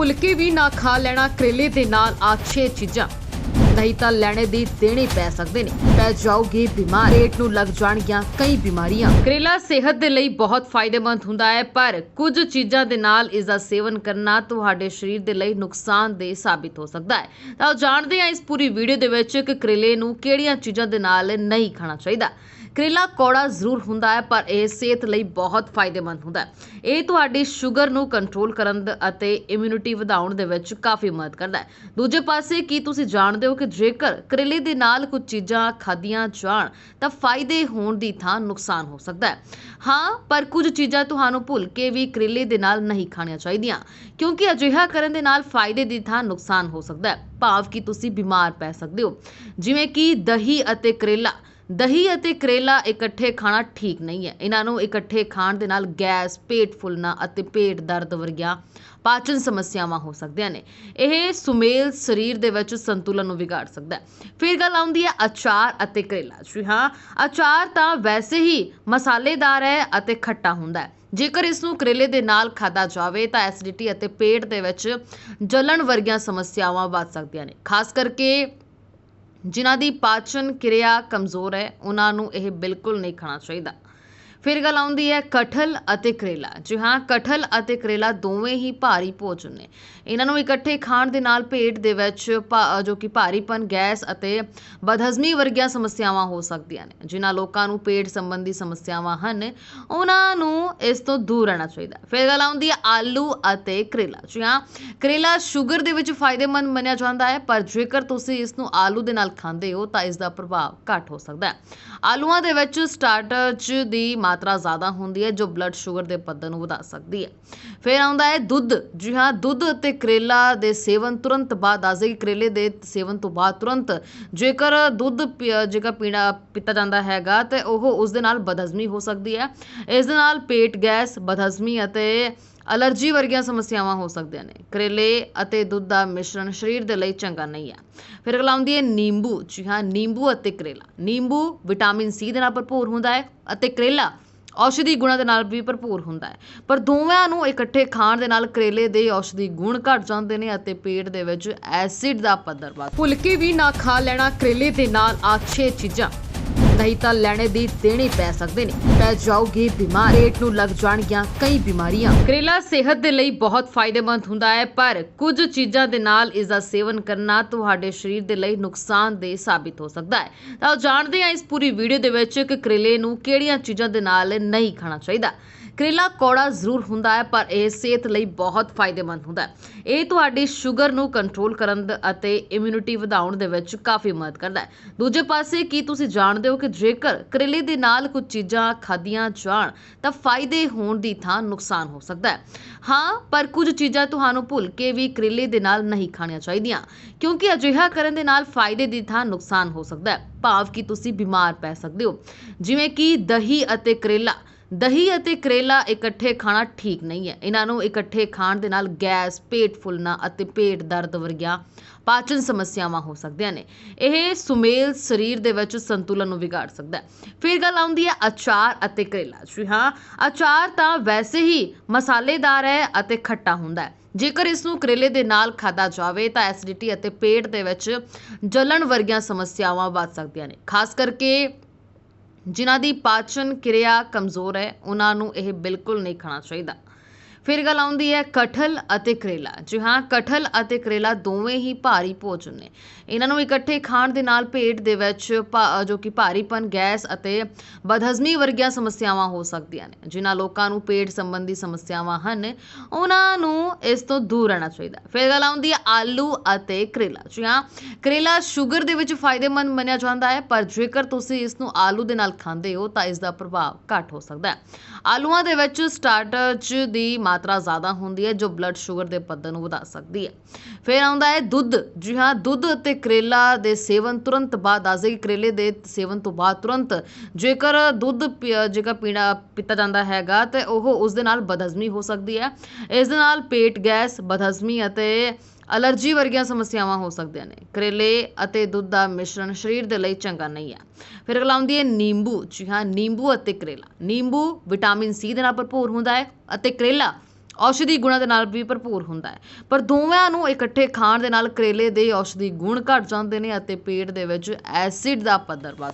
ਭੁੱਲ ਵੀ ਨਾ ਖਾ ਲੈਣਾ ਕਰੇਲੇ ਦੇ ਨਾਲ ਆ ਛੇ ਚੀਜ਼ਾਂ। ਨਹੀਂ ਤਾਂ ਲੈਣੇ ਦੀ ਦੇਣੇ ਪੈ ਸਕਦੇ ਨੇ। ਪੈ ਜਾਓਗੇ ਬਿਮਾਰ। ਪੇਟ ਨੂੰ ਲੱਗ ਜਾਣਗੀਆਂ ਕਈ ਬਿਮਾਰੀਆਂ। ਕਰੇਲਾ ਸਿਹਤ ਦੇ ਲਈ ਬਹੁਤ ਫਾਇਦੇਮੰਦ ਹੁੰਦਾ ਹੈ, ਪਰ ਕੁਝ ਚੀਜ਼ਾਂ ਦੇ ਨਾਲ ਇਸ ਦਾ ਸੇਵਨ ਕਰਨਾ ਤੁਹਾਡੇ ਸਰੀਰ ਦੇ ਲਈ ਨੁਕਸਾਨਦੇਹ ਸਾਬਿਤ ਹੋ ਸਕਦਾ ਹੈ। ਤਾਂ ਆਓ ਜਾਣਦੇ ਹਾਂ ਇਸ ਪੂਰੀ ਵੀਡੀਓ ਦੇ ਵਿੱਚ ਕਿ ਕਰੇਲੇ ਨੂੰ ਕਿਹੜੀਆਂ ਚੀਜ਼ਾਂ ਦੇ ਨਾਲ ਨਹੀਂ ਖਾਣਾ ਚਾਹੀਦਾ। ਕਰੇਲਾ ਕੌੜਾ ਜ਼ਰੂਰ ਹੁੰਦਾ ਹੈ, ਪਰ ਇਹ ਸਿਹਤ ਲਈ ਬਹੁਤ ਫਾਇਦੇਮੰਦ ਹੁੰਦਾ ਹੈ। ਇਹ ਤੁਹਾਡੀ ਸ਼ੂਗਰ ਨੂੰ ਕੰਟਰੋਲ ਕਰਨ ਅਤੇ ਇਮਿਊਨਿਟੀ ਵਧਾਉਣ ਦੇ ਵਿੱਚ ਕਾਫੀ ਮਦਦ ਕਰਦਾ ਹੈ। ਦੂਜੇ ਪਾਸੇ, ਕੀ ਤੁਸੀਂ ਜਾਣਦੇ ਹੋ ਕਿ ਜੇਕਰ ਕਰੇਲੇ ਦੇ ਨਾਲ ਕੁਝ ਚੀਜ਼ਾਂ ਖਾਧੀਆਂ ਜਾਣ, ਤਾਂ ਫਾਇਦੇ ਹੋਣ ਦੀ ਥਾਂ ਨੁਕਸਾਨ ਹੋ ਸਕਦਾ ਹੈ। ਹਾਂ, ਪਰ ਕੁਝ ਚੀਜ਼ਾਂ ਤੁਹਾਨੂੰ ਭੁੱਲ ਕੇ ਵੀ ਕਰੇਲੇ ਦੇ ਨਾਲ ਨਹੀਂ ਖਾਣੀਆਂ ਚਾਹੀਦੀਆਂ, ਕਿਉਂਕਿ ਅਜਿਹਾ ਕਰਨ ਦੇ ਨਾਲ ਫਾਇਦੇ ਦੀ ਥਾਂ ਨੁਕਸਾਨ ਹੋ ਸਕਦਾ ਹੈ। ਭਾਵ ਕਿ ਤੁਸੀਂ ਬਿਮਾਰ ਪੈ ਸਕਦੇ ਹੋ। ਜਿਵੇਂ ਕਿ ਦਹੀਂ ਅਤੇ ਕਰੇਲਾ। ਦਹੀਂ ਅਤੇ ਕਰੇਲਾ ਇਕੱਠੇ ਖਾਣਾ ਠੀਕ ਨਹੀਂ ਹੈ। ਇਹਨਾਂ ਨੂੰ ਇਕੱਠੇ ਖਾਣ ਦੇ ਨਾਲ ਗੈਸ, ਪੇਟ ਫੁੱਲਣਾ ਅਤੇ ਪੇਟ ਦਰਦ ਵਰਗੀਆਂ ਪਾਚਨ ਸਮੱਸਿਆਵਾਂ ਹੋ ਸਕਦੀਆਂ ਨੇ। ਇਹ ਸੁਮੇਲ ਸਰੀਰ ਦੇ ਵਿੱਚ ਸੰਤੁਲਨ ਨੂੰ ਵਿਗਾੜ ਸਕਦਾ ਹੈ। ਫਿਰ ਗੱਲ ਆਉਂਦੀ ਹੈ ਅਚਾਰ ਅਤੇ ਕਰੇਲਾ। ਜੀ ਹਾਂ, ਅਚਾਰ ਤਾਂ ਵੈਸੇ ਹੀ ਮਸਾਲੇਦਾਰ ਹੈ ਅਤੇ ਖੱਟਾ ਹੁੰਦਾ ਹੈ। ਜੇਕਰ ਇਸ ਨੂੰ ਕਰੇਲੇ ਦੇ ਨਾਲ ਖਾਦਾ ਜਾਵੇ ਤਾਂ ਐਸਿਡਿਟੀ ਅਤੇ ਪੇਟ ਦੇ ਵਿੱਚ ਜਲਣ ਵਰਗੀਆਂ ਸਮੱਸਿਆਵਾਂ ਵੱਧ ਸਕਦੀਆਂ ਨੇ। ਖਾਸ ਕਰਕੇ ਜਿਨ੍ਹਾਂ ਦੀ ਪਾਚਨ ਕਿਰਿਆ ਕਮਜ਼ੋਰ ਹੈ ਉਹਨਾਂ ਨੂੰ ਇਹ ਬਿਲਕੁਲ ਨਹੀਂ ਖਾਣਾ ਚਾਹੀਦਾ। ਫਿਰ ਗੱਲ ਆਉਂਦੀ ਹੈ ਕਠਲ ਅਤੇ ਕਰੇਲਾ। ਜੀ ਹਾਂ, ਕਠਲ ਅਤੇ ਕਰੇਲਾ ਦੋਵੇਂ ਹੀ ਭਾਰੀ ਭੋਜਨ ਨੇ। ਇਹਨਾਂ ਨੂੰ ਇਕੱਠੇ ਖਾਣ ਦੇ ਨਾਲ ਪੇਟ ਦੇ ਵਿੱਚ ਭਾ- ਜੋ ਕਿ ਭਾਰੀਪਨ, ਗੈਸ ਅਤੇ ਬਦਹਜ਼ਮੀ ਵਰਗੀਆਂ ਸਮੱਸਿਆਵਾਂ ਹੋ ਸਕਦੀਆਂ ਨੇ। ਜਿਨ੍ਹਾਂ ਲੋਕਾਂ ਨੂੰ ਪੇਟ ਸੰਬੰਧੀ ਸਮੱਸਿਆਵਾਂ ਹਨ, ਉਹਨਾਂ ਨੂੰ ਇਸ ਤੋਂ ਦੂਰ ਰਹਿਣਾ ਚਾਹੀਦਾ ਫਿਰ ਗੱਲ ਆਉਂਦੀ ਹੈ ਆਲੂ ਅਤੇ ਕਰੇਲਾ। ਜੀ ਹਾਂ, ਕਰੇਲਾ ਸ਼ੂਗਰ ਦੇ ਵਿੱਚ ਫਾਇਦੇਮੰਦ ਮੰਨਿਆ ਜਾਂਦਾ ਹੈ, ਪਰ ਜੇਕਰ ਤੁਸੀਂ ਇਸ ਨੂੰ ਆਲੂ ਦੇ ਨਾਲ ਖਾਂਦੇ ਹੋ, ਤਾਂ ਇਸ ਦਾ ਪ੍ਰਭਾਵ ਘੱਟ ਹੋ ਸਕਦਾ ਹੈ। ਆਲੂਆਂ ਦੇ ਵਿੱਚ ਸਟਾਰਟਰਚ ਦੀ ਮਾਤਰਾ ਜ਼ਿਆਦਾ ਹੁੰਦੀ ਹੈ, ਜੋ ਬਲੱਡ ਸ਼ੂਗਰ ਦੇ ਪੱਧਰ ਨੂੰ ਵਧਾ ਸਕਦੀ ਹੈ। ਫਿਰ ਆਉਂਦਾ ਹੈ ਦੁੱਧ। ਜੀ ਹਾਂ, ਦੁੱਧ ਅਤੇ ਕਰੇਲਾ ਦੇ ਸੇਵਨ ਤੁਰੰਤ ਬਾਅਦ ਦੱਸਦੇ ਕਿ ਕਰੇਲੇ ਦੇ ਸੇਵਨ ਤੋਂ ਬਾਅਦ ਤੁਰੰਤ ਜੇਕਰ ਦੁੱਧ ਪੀ- ਜੇਕਰ ਪੀਣਾ, ਪੀਤਾ ਜਾਂਦਾ ਹੈਗਾ, ਤੇ ਉਹ ਉਸ ਦੇ ਨਾਲ ਬਦਹਜ਼ਮੀ ਹੋ ਸਕਦੀ ਹੈ। ਇਸ ਦੇ ਨਾਲ ਪੇਟ ਗੈਸ, ਬਦਹਜ਼ਮੀ ਅਤੇ ਅਲਰਜੀ ਵਰਗੀਆਂ ਸਮੱਸਿਆਵਾਂ ਹੋ ਸਕਦੀਆਂ ਨੇ। ਕਰੇਲੇ ਅਤੇ ਦੁੱਧ ਦਾ ਮਿਸ਼ਰਣ ਸਰੀਰ ਦੇ ਲਈ ਚੰਗਾ ਨਹੀਂ ਹੈ। ਫਿਰ ਅਗਲਾ ਆਉਂਦੀ ਹੈ ਨਿੰਬੂ। ਜੀ ਹਾਂ, ਨਿੰਬੂ ਅਤੇ ਕਰੇਲਾ। ਨਿੰਬੂ ਵਿਟਾਮਿਨ ਸੀ ਦੇ ਨਾਲ ਭਰਪੂਰ ਹੁੰਦਾ ਹੈ ਅਤੇ ਕਰੇਲਾ ਔਸ਼ਧੀ ਗੁਣਾਂ ਦੇ ਨਾਲ ਵੀ ਭਰਪੂਰ ਹੁੰਦਾ ਹੈ। ਪਰ ਦੋਵਾਂ ਨੂੰ ਇਕੱਠੇ ਖਾਣ ਦੇ ਨਾਲ ਕਰੇਲੇ ਦੇ ਔਸ਼ਧੀ ਗੁਣ ਘਟ ਜਾਂਦੇ ਨੇ ਅਤੇ ਪੇਟ ਦੇ ਵਿੱਚ ਐਸਿਡ ਦਾ ਪੱਧਰ ਵੱਧ ਭੁੱਲ ਵੀ ਨਾ ਖਾ ਲੈਣਾ, ਕਰੇਲੇ ਦੇ ਨਾਲ ਆ ਛੇ ਚੀਜ਼ਾਂ। ਨਹੀਂ ਤਾਂ ਲੈਣੇ ਦੀ ਦੇਣੇ ਪੈ ਸਕਦੇ ਨੇ। ਪੈ ਜਾਓਗੇ ਬਿਮਾਰ। ਪੇਟ ਨੂੰ ਲੱਗ ਜਾਣਗੀਆਂ ਕਈ ਬਿਮਾਰੀਆਂ। ਕਰੇਲਾ ਸਿਹਤ ਦੇ ਲਈ ਬਹੁਤ ਫਾਇਦੇਮੰਦ ਹੁੰਦਾ ਹੈ, ਪਰ ਕੁਝ ਚੀਜ਼ਾਂ ਦੇ ਨਾਲ ਇਸ ਦਾ ਸੇਵਨ ਕਰਨਾ ਤੁਹਾਡੇ ਸਰੀਰ ਦੇ ਲਈ ਨੁਕਸਾਨਦੇਹ ਸਾਬਿਤ ਹੋ ਸਕਦਾ ਹੈ। ਤਾਂ ਆਓ ਜਾਣਦੇ ਹਾਂ ਇਸ ਪੂਰੀ ਵੀਡੀਓ ਦੇ ਵਿੱਚ ਕਿ ਕਰੇਲੇ ਨੂੰ ਕਿਹੜੀਆਂ ਚੀਜ਼ਾਂ ਦੇ ਨਾਲ ਨਹੀਂ ਖਾਣਾ ਚਾਹੀਦਾ। ਕਰੇਲਾ ਕੌੜਾ ਜ਼ਰੂਰ ਹੁੰਦਾ ਹੈ, ਪਰ ਇਹ ਸਿਹਤ ਲਈ ਬਹੁਤ ਫਾਇਦੇਮੰਦ ਹੁੰਦਾ ਹੈ। ਇਹ ਤੁਹਾਡੀ ਸ਼ੂਗਰ ਨੂੰ ਕੰਟਰੋਲ ਕਰਨ ਅਤੇ ਇਮਿਊਨਿਟੀ ਵਧਾਉਣ ਦੇ ਵਿੱਚ ਕਾਫੀ ਮਦਦ ਕਰਦਾ ਹੈ। ਦੂਜੇ ਪਾਸੇ, ਕੀ ਤੁਸੀਂ ਜਾਣਦੇ ਹੋ ਕਿ ਜੇਕਰ ਕਰੇਲੇ ਦੇ ਨਾਲ ਕੁਝ ਚੀਜ਼ਾਂ ਖਾਧੀਆਂ ਜਾਣ, ਤਾਂ ਫਾਇਦੇ ਹੋਣ ਦੀ ਥਾਂ ਨੁਕਸਾਨ ਹੋ ਸਕਦਾ ਹੈ। ਹਾਂ, ਪਰ ਕੁਝ ਚੀਜ਼ਾਂ ਤੁਹਾਨੂੰ ਭੁੱਲ ਕੇ ਵੀ ਕਰੇਲੇ ਦੇ ਨਾਲ ਨਹੀਂ ਖਾਣੀਆਂ ਚਾਹੀਦੀਆਂ, ਕਿਉਂਕਿ ਅਜਿਹਾ ਕਰਨ ਦੇ ਨਾਲ ਫਾਇਦੇ ਦੀ ਥਾਂ ਨੁਕਸਾਨ ਹੋ ਸਕਦਾ ਹੈ। ਭਾਵ ਕਿ ਤੁਸੀਂ ਬਿਮਾਰ ਪੈ ਸਕਦੇ ਹੋ। ਜਿਵੇਂ ਕਿ ਦਹੀਂ ਅਤੇ ਕਰੇਲਾ। ਦਹੀਂ ਅਤੇ ਕਰੇਲਾ ਇਕੱਠੇ ਖਾਣਾ ਠੀਕ ਨਹੀਂ ਹੈ। ਇਹਨਾਂ ਨੂੰ ਇਕੱਠੇ ਖਾਣ ਦੇ ਨਾਲ ਗੈਸ, ਪੇਟ ਫੁੱਲਣਾ ਅਤੇ ਪੇਟ ਦਰਦ ਵਰਗੀਆਂ ਪਾਚਨ ਸਮੱਸਿਆਵਾਂ ਹੋ ਸਕਦੀਆਂ ਨੇ। ਇਹ ਸੁਮੇਲ ਸਰੀਰ ਦੇ ਵਿੱਚ ਸੰਤੁਲਨ ਨੂੰ ਵਿਗਾੜ ਸਕਦਾ ਹੈ। ਫਿਰ ਗੱਲ ਆਉਂਦੀ ਹੈ ਅਚਾਰ ਅਤੇ ਕਰੇਲਾ। ਜੀ ਹਾਂ, ਅਚਾਰ ਤਾਂ ਵੈਸੇ ਹੀ ਮਸਾਲੇਦਾਰ ਹੈ ਅਤੇ ਖੱਟਾ ਹੁੰਦਾ ਹੈ। ਜੇਕਰ ਇਸ ਨੂੰ ਕਰੇਲੇ ਦੇ ਨਾਲ ਖਾਦਾ ਜਾਵੇ ਤਾਂ ਐਸਿਡਿਟੀ ਅਤੇ ਪੇਟ ਦੇ ਵਿੱਚ ਜਲਣ ਵਰਗੀਆਂ ਸਮੱਸਿਆਵਾਂ ਵੱਧ ਸਕਦੀਆਂ ਨੇ। ਖਾਸ ਕਰਕੇ ਜਿਨ੍ਹਾਂ ਦੀ ਪਾਚਨ ਕਿਰਿਆ ਕਮਜ਼ੋਰ ਹੈ ਉਹਨਾਂ ਨੂੰ ਇਹ ਬਿਲਕੁਲ ਨਹੀਂ ਖਾਣਾ ਚਾਹੀਦਾ। ਫਿਰ ਗੱਲ ਆਉਂਦੀ ਹੈ ਕਠਲ ਅਤੇ ਕਰੇਲਾ। ਜੀ ਹਾਂ, ਕਠਲ ਅਤੇ ਕਰੇਲਾ ਦੋਵੇਂ ਹੀ ਭਾਰੀ ਭੋਜਨ ਨੇ। ਇਹਨਾਂ ਨੂੰ ਇਕੱਠੇ ਖਾਣ ਦੇ ਨਾਲ ਪੇਟ ਦੇ ਵਿੱਚ ਭਾ- ਜੋ ਕਿ ਭਾਰੀਪਨ, ਗੈਸ ਅਤੇ ਬਦਹਜ਼ਮੀ ਵਰਗੀਆਂ ਸਮੱਸਿਆਵਾਂ ਹੋ ਸਕਦੀਆਂ ਨੇ। ਜਿਨ੍ਹਾਂ ਲੋਕਾਂ ਨੂੰ ਪੇਟ ਸੰਬੰਧੀ ਸਮੱਸਿਆਵਾਂ ਹਨ, ਉਹਨਾਂ ਨੂੰ ਇਸ ਤੋਂ ਦੂਰ ਰਹਿਣਾ ਚਾਹੀਦਾ ਫਿਰ ਗੱਲ ਆਉਂਦੀ ਹੈ ਆਲੂ ਅਤੇ ਕਰੇਲਾ। ਜੀ ਹਾਂ, ਕਰੇਲਾ ਸ਼ੂਗਰ ਦੇ ਵਿੱਚ ਫਾਇਦੇਮੰਦ ਮੰਨਿਆ ਜਾਂਦਾ ਹੈ, ਪਰ ਜੇਕਰ ਤੁਸੀਂ ਇਸ ਨੂੰ ਆਲੂ ਦੇ ਨਾਲ ਖਾਂਦੇ ਹੋ, ਤਾਂ ਇਸ ਦਾ ਪ੍ਰਭਾਵ ਘੱਟ ਹੋ ਸਕਦਾ ਹੈ। ਆਲੂਆਂ ਦੇ ਵਿੱਚ ਸਟਾਰਟਰਚ ਦੀ ਮਾਤਰਾ ਜ਼ਿਆਦਾ ਹੁੰਦੀ ਹੈ ਜੋ ਬਲੱਡ ਸ਼ੂਗਰ ਦੇ ਪੱਧਰ ਨੂੰ ਵਧਾ ਸਕਦੀ ਹੈ। ਫਿਰ ਆਉਂਦਾ ਹੈ ਦੁੱਧ। ਜੀ ਹਾਂ, ਦੁੱਧ ਅਤੇ ਕਰੇਲਾ ਦੇ ਸੇਵਨ ਤੁਰੰਤ ਬਾਅਦ ਦੱਸਦੇ ਕਿ ਕਰੇਲੇ ਦੇ ਸੇਵਨ ਤੋਂ ਬਾਅਦ ਤੁਰੰਤ ਜੇਕਰ ਦੁੱਧ ਪੀ- ਜੇਕਰ ਪੀਣਾ, ਪੀਤਾ ਜਾਂਦਾ ਹੈਗਾ ਤੇ ਉਹ ਉਸ ਦੇ ਨਾਲ ਬਦਹਜ਼ਮੀ ਹੋ ਸਕਦੀ ਹੈ। ਇਸ ਦੇ ਨਾਲ ਪੇਟ ਗੈਸ, ਬਦਹਜ਼ਮੀ ਅਤੇ ਅਲਰਜੀ ਵਰਗੀਆਂ ਸਮੱਸਿਆਵਾਂ ਹੋ ਸਕਦੀਆਂ ਨੇ। ਕਰੇਲੇ ਅਤੇ ਦੁੱਧ ਦਾ ਮਿਸ਼ਰਣ ਸਰੀਰ ਦੇ ਲਈ ਚੰਗਾ ਨਹੀਂ ਹੈ। ਫਿਰ ਅਗਲਾ ਆਉਂਦੀ ਹੈ ਨਿੰਬੂ। ਜੀ ਹਾਂ, ਨਿੰਬੂ ਅਤੇ ਕਰੇਲਾ। ਨਿੰਬੂ ਵਿਟਾਮਿਨ ਸੀ ਦੇ ਨਾਲ ਭਰਪੂਰ ਹੁੰਦਾ ਹੈ ਅਤੇ ਕਰੇਲਾ ਔਸ਼ਧੀ ਗੁਣਾਂ ਦੇ ਨਾਲ ਵੀ ਭਰਪੂਰ ਹੁੰਦਾ ਹੈ। ਪਰ ਦੋਵਾਂ ਨੂੰ ਇਕੱਠੇ ਖਾਣ ਦੇ ਨਾਲ ਕਰੇਲੇ ਦੇ ਔਸ਼ਧੀ ਗੁਣ ਘਟ ਜਾਂਦੇ ਨੇ ਅਤੇ ਪੇਟ ਦੇ ਵਿੱਚ ਐਸਿਡ ਦਾ ਪੱਧਰ ਵੱਧ